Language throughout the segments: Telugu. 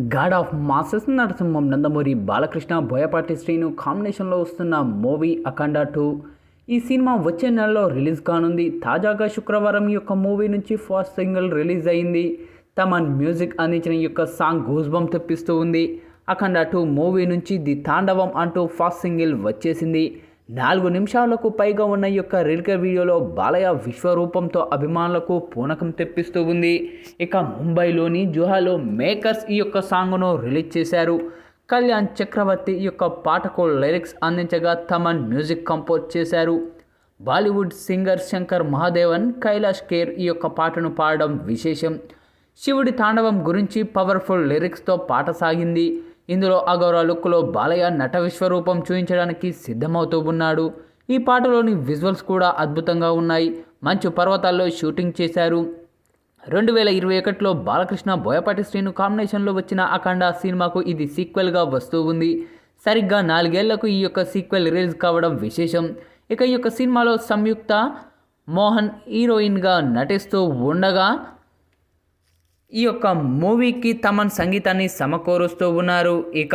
God of masses Narasimham Nandamuri Balakrishna Boyapati Srinu కాంబినేషన్లో వస్తున్న మూవీ అఖండ టూ. ఈ సినిమా వచ్చే నెలలో రిలీజ్ కానుంది. తాజాగా శుక్రవారం యొక్క మూవీ నుంచి ఫస్ట్ సింగిల్ రిలీజ్ అయింది. తమన్ మ్యూజిక్ అందించిన యొక్క సాంగ్ గూజ్బం తెప్పిస్తూ ఉంది. అఖండ టూ మూవీ నుంచి ది తాండవం అంటూ ఫస్ట్ సింగిల్ వచ్చేసింది. నాలుగు నిమిషాలకు పైగా ఉన్న ఈ యొక్క రిలికర్ వీడియోలో బాలయ్య విశ్వరూపంతో అభిమానులకు పూనకం తెప్పిస్తూ ఉంది. ఇక ముంబైలోని జుహాలో మేకర్స్ ఈ యొక్క సాంగ్ను రిలీజ్ చేశారు. కళ్యాణ్ చక్రవర్తి ఈ యొక్క పాటకు లిరిక్స్ అందించగా తమన్ మ్యూజిక్ కంపోజ్ చేశారు. బాలీవుడ్ సింగర్ శంకర్ మహాదేవన్ కైలాష్ కేర్ ఈ యొక్క పాటను పాడడం విశేషం. శివుడి తాండవం గురించి పవర్ఫుల్ లిరిక్స్తో పాట సాగింది. ఇందులో అగౌర లుక్లో బాలయ్య నట విశ్వరూపం చూపించడానికి సిద్ధమవుతూ ఉన్నాడు. ఈ పాటలోని విజువల్స్ కూడా అద్భుతంగా ఉన్నాయి. మంచు పర్వతాల్లో షూటింగ్ చేశారు. రెండు వేల ఇరవై ఒకటిలో బాలకృష్ణ బోయపాటి శ్రీను కాంబినేషన్లో వచ్చిన అఖండ సినిమాకు ఇది సీక్వెల్గా వస్తూ ఉంది. సరిగ్గా నాలుగేళ్ళకు ఈ యొక్క సీక్వెల్ రిలీజ్ కావడం విశేషం. ఇక ఈ యొక్క సినిమాలో సంయుక్త మోహన్ హీరోయిన్గా నటిస్తూ ఉండగా ఈ యొక్క మూవీకి తమన్ సంగీతాన్ని సమకూరుస్తూ ఉన్నారు. ఇక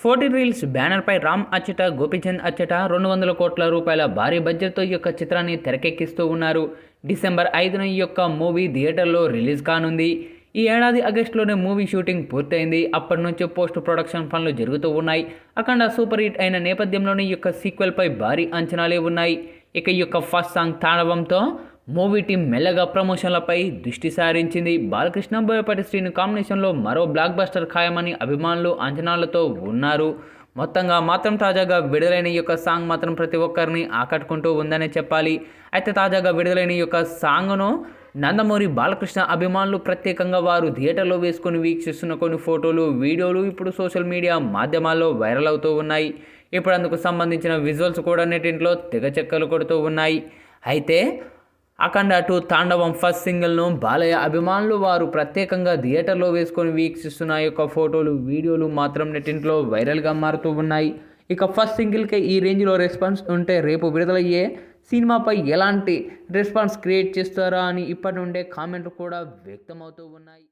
ఫోర్టీ రీల్స్ బ్యానర్పై రామ్ అచ్చట గోపిచంద్ అచ్చట రెండు వందల కోట్ల రూపాయల భారీ బడ్జెట్తో ఈ యొక్క చిత్రాన్ని తెరకెక్కిస్తూ ఉన్నారు. డిసెంబర్ ఐదున ఈ యొక్క మూవీ థియేటర్లో రిలీజ్ కానుంది. ఈ ఏడాది ఆగస్టులోనే మూవీ షూటింగ్ పూర్తయింది. అప్పటి నుంచి పోస్ట్ ప్రొడక్షన్ పనులు జరుగుతూ ఉన్నాయి. అఖండ సూపర్ హిట్ అయిన నేపథ్యంలోనే ఈ యొక్క సీక్వెల్పై భారీ అంచనాలే ఉన్నాయి. ఇక ఈ యొక్క ఫస్ట్ సాంగ్ తాండవంతో మూవీ టీం మెల్లగా ప్రమోషన్లపై దృష్టి సారించింది. బాలకృష్ణ బోయపాటి శ్రీను కాంబినేషన్లో మరో బ్లాక్ బస్టర్ ఖాయమని అభిమానులు అంచనాలతో ఉన్నారు. మొత్తంగా మాత్రం తాజాగా విడుదలైన ఈ యొక్క సాంగ్ మాత్రం ప్రతి ఒక్కరిని ఆకట్టుకుంటూ ఉందనే చెప్పాలి. అయితే తాజాగా విడుదలైన ఈ యొక్క సాంగ్ను నందమూరి బాలకృష్ణ అభిమానులు ప్రత్యేకంగా వారు థియేటర్లో వేసుకొని వీక్షిస్తున్న కొన్ని ఫోటోలు వీడియోలు ఇప్పుడు సోషల్ మీడియా మాధ్యమాల్లో వైరల్ అవుతూ ఉన్నాయి. ఇప్పుడు అందుకు సంబంధించిన విజువల్స్ కూడా నెట్టింట్లో తెగ చెక్కలు కొడుతూ ఉన్నాయి. అయితే అఖండ టూ తాండవం ఫస్ట్ సింగిల్ను బాలయ్య అభిమానులు వారు ప్రత్యేకంగా థియేటర్లో వేసుకొని వీక్షిస్తున్న యొక్క ఫోటోలు వీడియోలు మాత్రం నెట్టింట్లో వైరల్గా మారుతూ ఉన్నాయి. ఇక ఫస్ట్ సింగిల్కే ఈ రేంజ్లో రెస్పాన్స్ ఉంటే రేపు విడుదలయ్యే సినిమాపై ఎలాంటి రెస్పాన్స్ క్రియేట్ చేస్తారా అని ఇప్పటి నుండే కామెంట్లు కూడా వ్యక్తమవుతూ ఉన్నాయి.